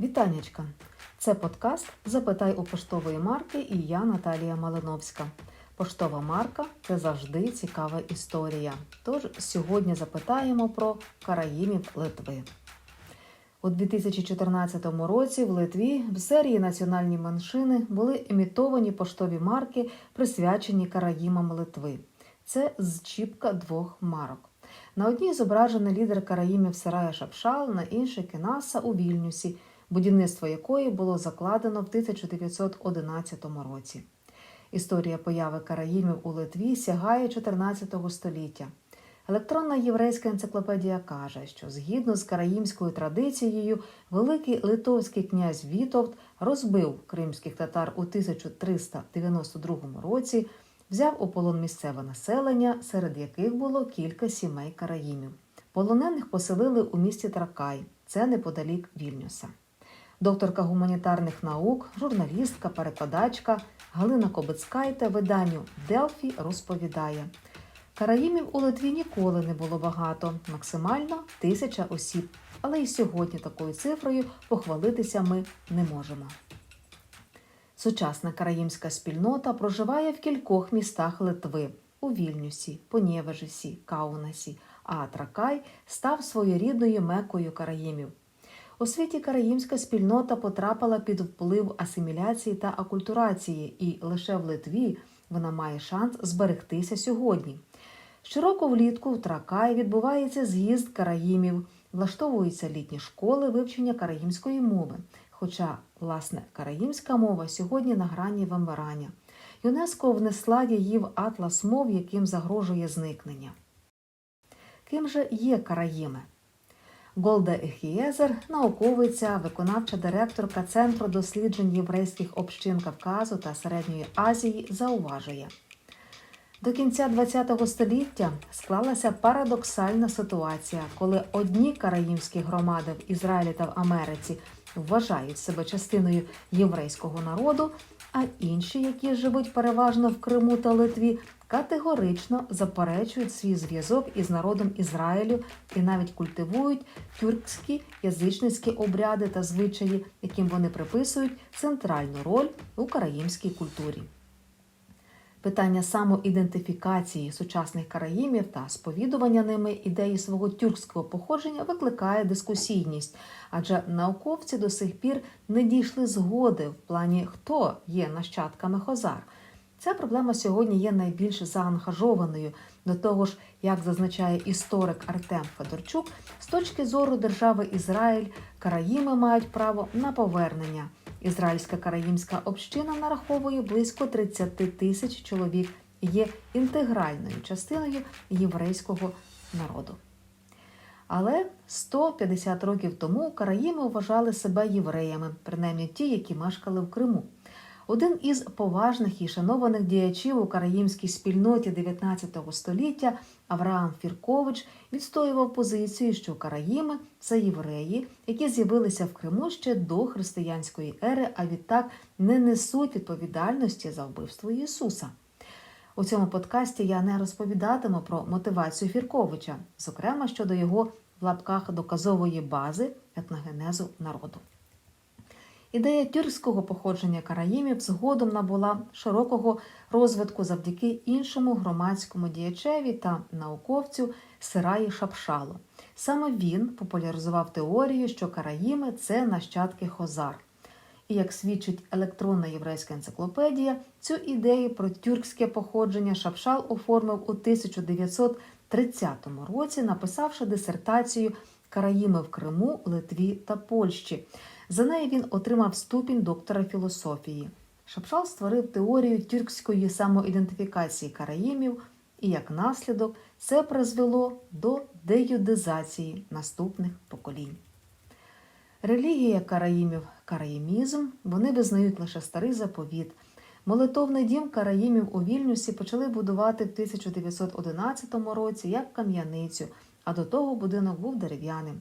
Вітанечка! Це подкаст Запитай у поштової марки і я Наталія Малиновська. Поштова марка це завжди цікава історія. Тож сьогодні запитаємо про караїмів Литви. У 2014 році в Литві в серії Національні меншини були емітовані поштові марки, присвячені караїмам Литви. Це зчіпка двох марок. На одній зображений лідер караїмів Сарая Шапшал, на іншій Кенаса у Вільнюсі, будівництво якої було закладено в 1911 році. Історія появи караїмів у Литві сягає 14 століття. Електронна єврейська енциклопедія каже, що згідно з караїмською традицією, великий литовський князь Вітовт розбив кримських татар у 1392 році, взяв у полон місцеве населення, серед яких було кілька сімей караїмів. Полонених поселили у місті Тракай, це неподалік Вільнюса. Докторка гуманітарних наук, журналістка, перекладачка Галина Кобицькайте виданню Делфі розповідає. Караїмів у Литві ніколи не було багато, максимально тисяча осіб. Але і сьогодні такою цифрою похвалитися ми не можемо. Сучасна караїмська спільнота проживає в кількох містах Литви у Вільнюсі, Понєвежесі, Каунасі, а Тракай став своєрідною мекою караїмів. У світі караїмська спільнота потрапила під вплив асиміляції та акультурації, і лише в Литві вона має шанс зберегтися сьогодні. Щороку влітку в Тракаї відбувається з'їзд караїмів, влаштовуються літні школи вивчення караїмської мови. Хоча, власне, караїмська мова сьогодні на грані вимирання. ЮНЕСКО внесла її в атлас мов, яким загрожує зникнення. Ким же є караїми? Голда Ехієзер, науковиця, виконавча директорка Центру досліджень єврейських общин Кавказу та Середньої Азії, зауважує. До кінця ХХ століття склалася парадоксальна ситуація, коли одні караїмські громади в Ізраїлі та в Америці вважають себе частиною єврейського народу, а інші, які живуть переважно в Криму та Литві, категорично заперечують свій зв'язок із народом Ізраїлю і навіть культивують тюркські язичницькі обряди та звичаї, яким вони приписують центральну роль у караїмській культурі. Питання самоідентифікації сучасних караїмів та сповідування ними ідеї свого тюркського походження викликає дискусійність, адже науковці до сих пір не дійшли згоди в плані, хто є нащадками хозар. Ця проблема сьогодні є найбільш заангажованою до того ж, як зазначає історик Артем Федорчук, з точки зору держави Ізраїль караїми мають право на повернення. Ізраїльська караїмська община нараховує близько 30 тисяч чоловік є інтегральною частиною єврейського народу. Але 150 років тому караїми вважали себе євреями, принаймні ті, які мешкали в Криму. Один із поважних і шанованих діячів у караїмській спільноті 19 століття Авраам Фіркович відстоював позицію, що караїми це євреї, які з'явилися в Криму ще до християнської ери, а відтак не несуть відповідальності за вбивство Ісуса. У цьому подкасті я не розповідатиму про мотивацію Фірковича, зокрема щодо його в лапках доказової бази етногенезу народу. Ідея тюркського походження караїмів згодом набула широкого розвитку завдяки іншому громадському діячеві та науковцю Сираї Шапшалу. Саме він популяризував теорію, що караїми це нащадки хозар. І як свідчить електронна єврейська енциклопедія, цю ідею про тюркське походження Шапшал оформив у 1930 році, написавши дисертацію Караїми в Криму, Литві та Польщі. За неї він отримав ступінь доктора філософії. Шапшал створив теорію тюркської самоідентифікації караїмів, і як наслідок це призвело до деюдизації наступних поколінь. Релігія караїмів караїмізм, вони визнають лише старий заповіт. Молитовний дім караїмів у Вільнюсі почали будувати в 1911 році як кам'яницю, а до того будинок був дерев'яним.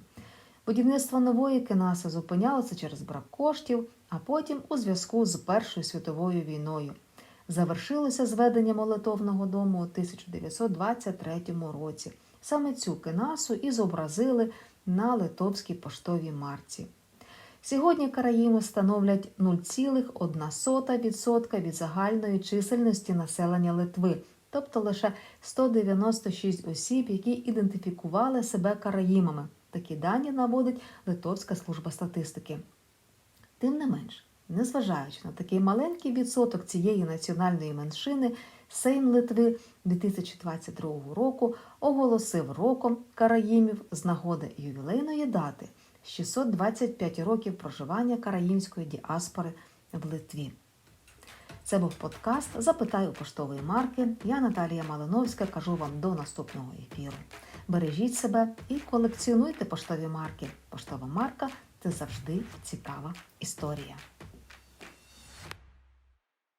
Будівництво нової кенаси зупинялося через брак коштів, а потім у зв'язку з Першою світовою війною. Завершилося зведення молитовного дому у 1923 році. Саме цю кенасу і зобразили на литовській поштовій марці. Сьогодні караїми становлять 0,1% від загальної чисельності населення Литви, тобто лише 196 осіб, які ідентифікували себе караїмами. Такі дані наводить Литовська служба статистики. Тим не менш, незважаючи на такий маленький відсоток цієї національної меншини, Сейм Литви 2022 року оголосив роком караїмів з нагоди ювілейної дати 625 років проживання караїмської діаспори в Литві. Це був подкаст Запитай у поштової марки. Я Наталія Малиновська кажу вам до наступного ефіру. Бережіть себе і колекціонуйте поштові марки. Поштова марка це завжди цікава історія.